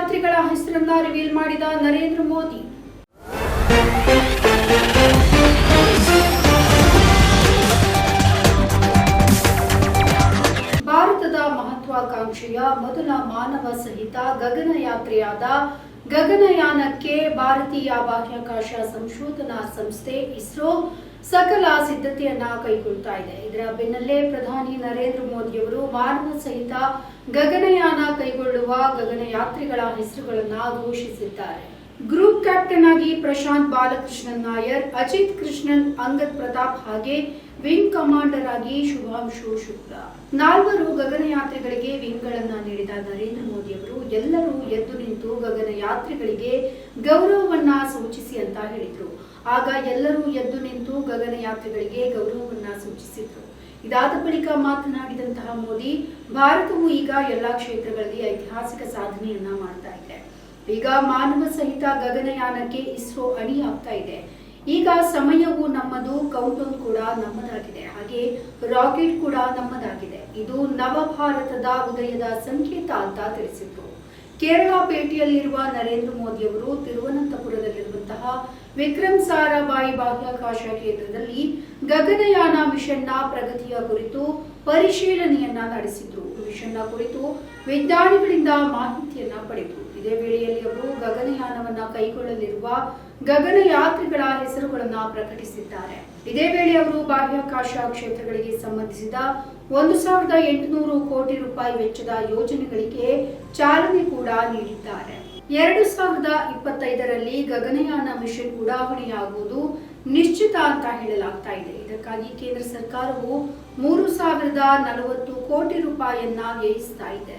ಗಗನಯಾತ್ರಿಗಳ ಹೆಸರನ್ನ ರಿವೀಲ್ ಮಾಡಿದ ನರೇಂದ್ರ ಮೋದಿ. ಭಾರತದ ಮಹತ್ವಾಕಾಂಕ್ಷೆಯ ಮೊದಲ ಮಾನವ ಸಹಿತ ಗಗನಯಾತ್ರೆಯಾದ ಗಗನಯಾನಕ್ಕೆ ಭಾರತೀಯ ಬಾಹ್ಯಾಕಾಶ ಸಂಶೋಧನಾ ಸಂಸ್ಥೆ ಇಸ್ರೋ ಸಕಲ ಸಿದ್ಧತೆಯನ್ನ ಕೈಗೊಳ್ತಾ ಇದೆ. ಇದರ ಬೆನ್ನಲ್ಲೇ ಪ್ರಧಾನಿ ನರೇಂದ್ರ ಮೋದಿಯವರು ಮಾನವ ಸಹಿತ ಗಗನಯಾನ ಕೈಗೊಳ್ಳುವ ಗಗನಯಾತ್ರಿಗಳ ಹೆಸರುಗಳನ್ನ ಘೋಷಿಸಿದ್ದಾರೆ. ಗ್ರೂಪ್ ಕ್ಯಾಪ್ಟನ್ ಆಗಿ ಪ್ರಶಾಂತ್ ಬಾಲಕೃಷ್ಣನ್ ನಾಯರ್, ಅಜಿತ್ ಕೃಷ್ಣನ್, ಅಂಗದ್ ಪ್ರತಾಪ್ ಹಾಗೆ ವಿಂಗ್ ಕಮಾಂಡರ್ ಆಗಿ ಶುಭಾಂಶು ಶುಕ್ಲ. ನಾಲ್ವರು ಗಗನಯಾತ್ರಿಗಳಿಗೆ ವಿಂಗ್ಗಳನ್ನ ನೀಡಿದ ನರೇಂದ್ರ ಮೋದಿ ಅವರು ಎಲ್ಲರೂ ಎದ್ದು ನಿಂತು ಗಗನಯಾತ್ರಿಗಳಿಗೆ ಗೌರವವನ್ನ ಸೂಚಿಸಿ ಅಂತ ಹೇಳಿದ್ರು. ಆಗ ಎಲ್ಲರೂ ಎದ್ದು ನಿಂತು ಗಗನಯಾತ್ರಿಗಳಿಗೆ ಗೌರವವನ್ನ ಸೂಚಿಸಿದ್ರು. ಇದಾದ ಬಳಿಕ ಮಾತನಾಡಿದಂತಹ ಮೋದಿ, ಭಾರತವು ಈಗ ಎಲ್ಲಾ ಕ್ಷೇತ್ರಗಳಲ್ಲಿ ಐತಿಹಾಸಿಕ ಸಾಧನೆಯನ್ನ ಮಾಡ್ತಾ ಇದೆ. ಈಗ ಮಾನವ ಸಹಿತ ಗಗನಯಾನಕ್ಕೆ ಇಸ್ರೋ ಅಣಿ ಆಗ್ತಾ ಇದೆ. ಈಗ ಸಮಯವು ನಮ್ಮದು ಡೌನ್ ಕೂಡ ನಮ್ಮದಾಗಿದೆ. ಹಾಗೆ ರಾಕೆಟ್ ಕೂಡ ನಮ್ಮದಾಗಿದೆ. ಇದು ನವ ಭಾರತದ ಉದಯದ ಸಂಕೇತ ಅಂತ ತಿಳಿಸಿದ್ರು. ಕೇರಳ ಪೇಟೆಯಲ್ಲಿರುವ ನರೇಂದ್ರ ಮೋದಿ ಅವರು ತಿರುವನಂತಪುರದಲ್ಲಿರುವಂತಹ ವಿಕ್ರಮ್ ಸಾರಾಭಾಯಿ ಬಾಹ್ಯಾಕಾಶ ಕೇಂದ್ರದಲ್ಲಿ ಗಗನಯಾನ ಮಿಷನ್ನ ಪ್ರಗತಿಯ ಕುರಿತು ಪರಿಶೀಲನೆಯನ್ನ ನಡೆಸಿದ್ರು. ಮಿಷನ್ನ ಕುರಿತು ವಿಜ್ಞಾನಿಗಳಿಂದ ಮಾಹಿತಿಯನ್ನ ಪಡೆದರು. ಇದೇ ಅವರು ಗಗನಯಾನವನ್ನ ಕೈಗೊಳ್ಳಲಿರುವ ಗಗನಯಾತ್ರಿಗಳ ಹೆಸರುಗಳನ್ನ ಪ್ರಕಟಿಸಿದ್ದಾರೆ. ಇದೇ ವೇಳೆ ಅವರು ಬಾಹ್ಯಾಕಾಶ ಕ್ಷೇತ್ರಗಳಿಗೆ ಸಂಬಂಧಿಸಿದ ಒಂದು ಸಾವಿರದ ಎಂಟುನೂರು ಕೋಟಿ ರೂಪಾಯಿ ವೆಚ್ಚದ ಯೋಜನೆಗಳಿಗೆ ಚಾಲನೆ ಕೂಡ ನೀಡಿದ್ದಾರೆ. ಎರಡು ಸಾವಿರದ ಇಪ್ಪತ್ತೈದರಲ್ಲಿ ಗಗನಯಾನ ಮಿಷನ್ ಉಡಾವಣೆಯಾಗುವುದು ನಿಶ್ಚಿತ ಅಂತ ಹೇಳಲಾಗ್ತಾ ಇದೆ. ಇದಕ್ಕಾಗಿ ಕೇಂದ್ರ ಸರ್ಕಾರವು ಮೂರು ಸಾವಿರದ ನಲವತ್ತು ಕೋಟಿ ರೂಪಾಯಿಯನ್ನ ವ್ಯಯಿಸ್ತಾ ಇದೆ.